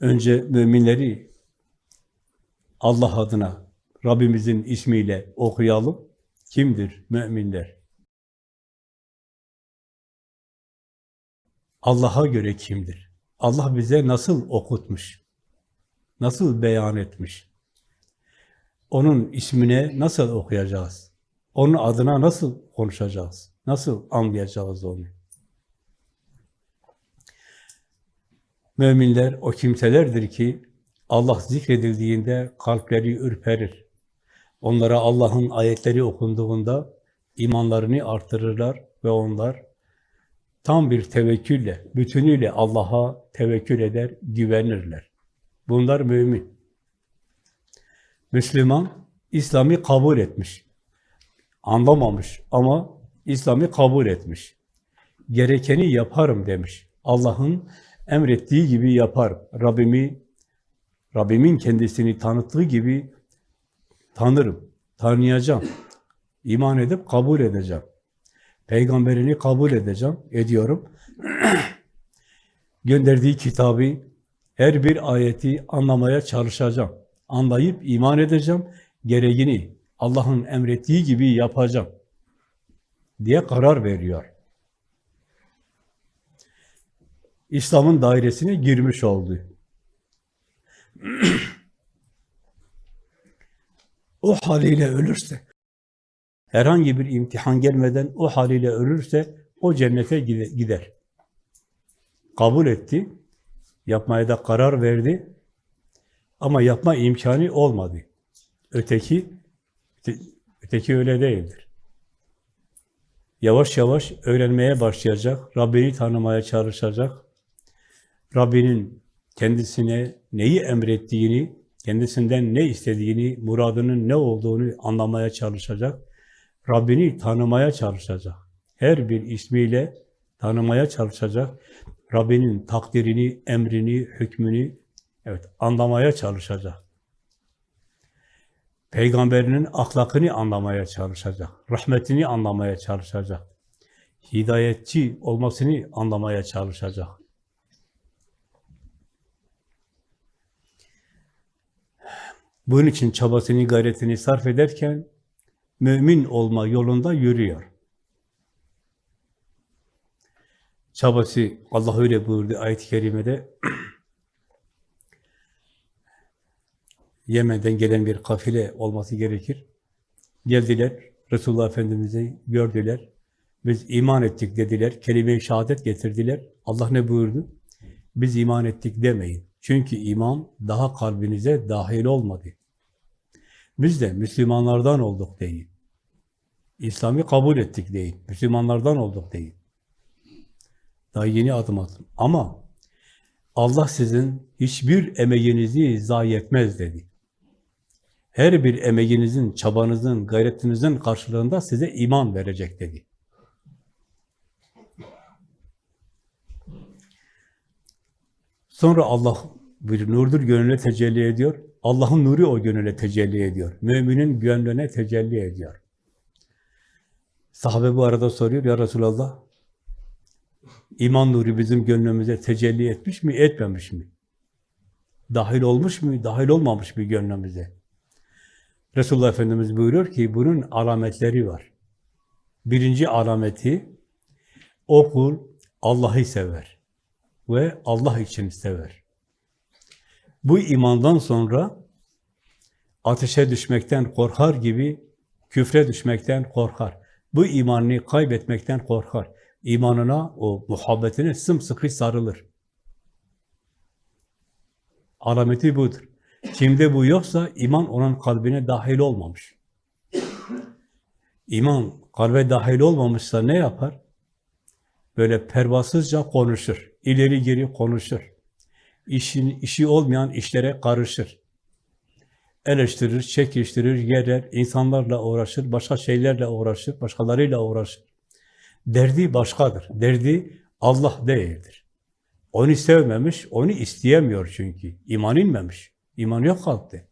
Önce müminleri Allah adına Rabbimizin ismiyle okuyalım. Kimdir müminler? Allah'a göre kimdir? Allah bize nasıl okutmuş? Nasıl beyan etmiş? Onun ismine nasıl okuyacağız? Onun adına nasıl konuşacağız? Nasıl anlayacağız onu? Müminler o kimselerdir ki Allah zikredildiğinde kalpleri ürperir. Onlara Allah'ın ayetleri okunduğunda imanlarını artırırlar ve onlar tam bir tevekkülle, bütünüyle Allah'a tevekkül eder, güvenirler. Bunlar mümin. Müslüman, İslam'ı kabul etmiş. Anlamamış ama İslam'ı kabul etmiş. Gerekeni yaparım demiş. Allah'ın emrettiği gibi yaparım. Rabbimi, Rabbimin kendisini tanıttığı gibi tanırım, tanıyacağım. İman edip kabul edeceğim. Peygamberini kabul edeceğim, ediyorum. Gönderdiği kitabı, her bir ayeti anlamaya çalışacağım. Anlayıp iman edeceğim, gereğini Allah'ın emrettiği gibi yapacağım diye karar veriyor. İslam'ın dairesine girmiş oldu. o haliyle ölürse, herhangi bir imtihan gelmeden o haliyle ölürse, o cennete gide- gider. Kabul etti, yapmaya da karar verdi ama yapma imkanı olmadı. Öteki, öte- öteki öyle değildir. Yavaş yavaş öğrenmeye başlayacak, Rabbini tanımaya çalışacak, Rabbinin kendisine neyi emrettiğini, kendisinden ne istediğini, muradının ne olduğunu anlamaya çalışacak. Rabbini tanımaya çalışacak. Her bir ismiyle tanımaya çalışacak. Rabbinin takdirini, emrini, hükmünü evet anlamaya çalışacak. Peygamberinin ahlakını anlamaya çalışacak. Rahmetini anlamaya çalışacak. Hidayetçi olmasını anlamaya çalışacak. Bunun için çabasını, gayretini sarf ederken mümin olma yolunda yürüyor. Çabası, Allah öyle buyurdu ayet-i kerimede, Yemen'den gelen bir kafile olması gerekir. Geldiler, Resulullah Efendimiz'i gördüler. Biz iman ettik dediler, kelime-i şehadet getirdiler. Allah ne buyurdu? Biz iman ettik demeyin. Çünkü iman daha kalbinize dahil olmadı. Biz de Müslümanlardan olduk deyin. İslam'ı kabul ettik deyin. Müslümanlardan olduk deyin. Daha yeni adım attım. Ama Allah sizin hiçbir emeğinizi zayi etmez dedi. Her bir emeğinizin, çabanızın, gayretinizin karşılığında size iman verecek dedi. Sonra Allah bir nurdur gönlüne tecelli ediyor. Allah'ın nuru o gönüle tecelli ediyor. Müminin gönlüne tecelli ediyor. Sahabe bu arada soruyor, ya Resulallah, iman nuru bizim gönlümüze tecelli etmiş mi, etmemiş mi? Dahil olmuş mu, dahil olmamış mı gönlümüze? Resulullah Efendimiz buyuruyor ki, bunun alametleri var. Birinci alameti, o kul Allah'ı sever ve Allah için sever. Bu imandan sonra ateşe düşmekten korkar gibi küfre düşmekten korkar. Bu imanını kaybetmekten korkar. İmanına, o muhabbetine sımsıkı sarılır. Alameti budur. Kimde bu yoksa iman onun kalbine dahil olmamış. İman kalbe dahil olmamışsa ne yapar? Böyle pervasızca konuşur. ileri geri konuşur. İşin, işi olmayan işlere karışır. Eleştirir, çekiştirir, yerer, insanlarla uğraşır, başka şeylerle uğraşır, başkalarıyla uğraşır. Derdi başkadır. Derdi Allah değildir. Onu sevmemiş, onu isteyemiyor çünkü. İman inmemiş. İman yok kalpte.